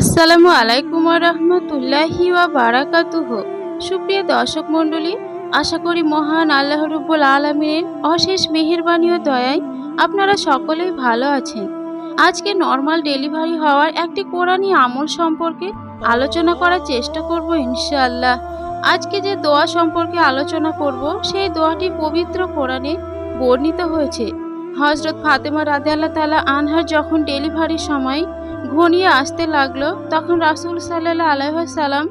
আসসালামু আলাইকুম রহমতুল্লাহি বারাকাতুহ। সুপ্রিয় দর্শক মণ্ডলী, আশা করি মহান আল্লাহ রুব্বুল আলমিনের অশেষ মেহেরবানি ও দয়ায় আপনারা সকলেই ভালো আছেন। আজকে নর্মাল ডেলিভারি হওয়ার একটি কোরআনী আমল সম্পর্কে আলোচনা করার চেষ্টা করব ইনশাআল্লাহ। আজকে যে দোয়া সম্পর্কে আলোচনা করব, সেই দোয়াটি পবিত্র কোরআনে বর্ণিত হয়েছে। হজরত ফাতেমা রাদে আল্লাহ তালা আনহার যখন ডেলিভারির সময় ঘনিয়ে আসতে লাগল। তখন রাসুল সাল্লাহ আলাইসাল্লাম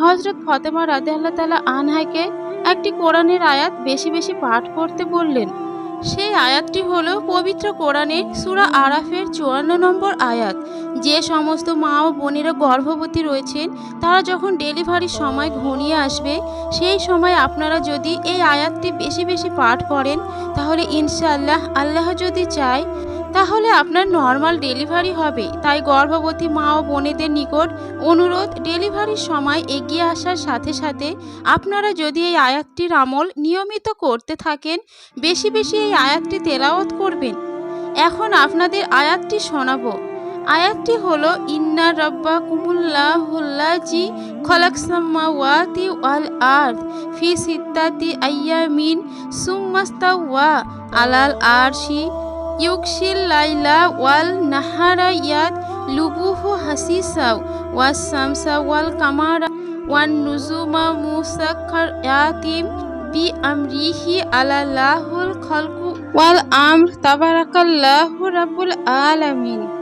হজরত ফতেমা রাদে আল্লাহ তালা আনহাকে একটি কোরআনের আয়াত বেশি বেশি পাঠ করতে বললেন। সেই আয়াতটি হল পবিত্র কোরআনে সুরা আরাফের চুয়ান্ন নম্বর আয়াত। যে সমস্ত মা ও বোনেরা গর্ভবতী রয়েছেন, তারা যখন ডেলিভারির সময় ঘনিয়ে আসবে, সেই সময় আপনারা যদি এই আয়াতটি বেশি বেশি পাঠ করেন, তাহলে ইনশাআল্লাহ আল্লাহ যদি চায় তাহলে আপনার নর্মাল ডেলিভারি হবে। তাই গর্ভবতী মা ও বোনেদের নিকট অনুরোধ ডেলিভারির সময় এগিয়ে আসার সাথে সাথে আপনারা যদি এই আয়াতটির আমল নিয়মিত করতে থাকেন, বেশি বেশি এই আয়াতটি তেলাওয়াত করবেন। এখন আপনাদের আয়াতটি শোনাবো। আয়াতটি হলো, ইন্না রব্বা কুমুল্লাহুল্লাজি খলাকসাম্মা ওয়াতি ওয়াল আর্থ ফি সিত্তাতি আইয়ামিন সুম্মাস্তা ওয়া আলাল আরশি ইউকশিল লাইলা ওয়াল নাহারা ইয়াত লুবুহু হাসিসাও ওয়াস সামসা ওয়াল কামারা, ওয়ান নুজুমা মুসাক্ষর ইয়াতিম বি আমরিহি আলাল্লাহুল খলকু, ওয়াল আমর তাবারাকাল্লাহু রাব্বুল আলামিন।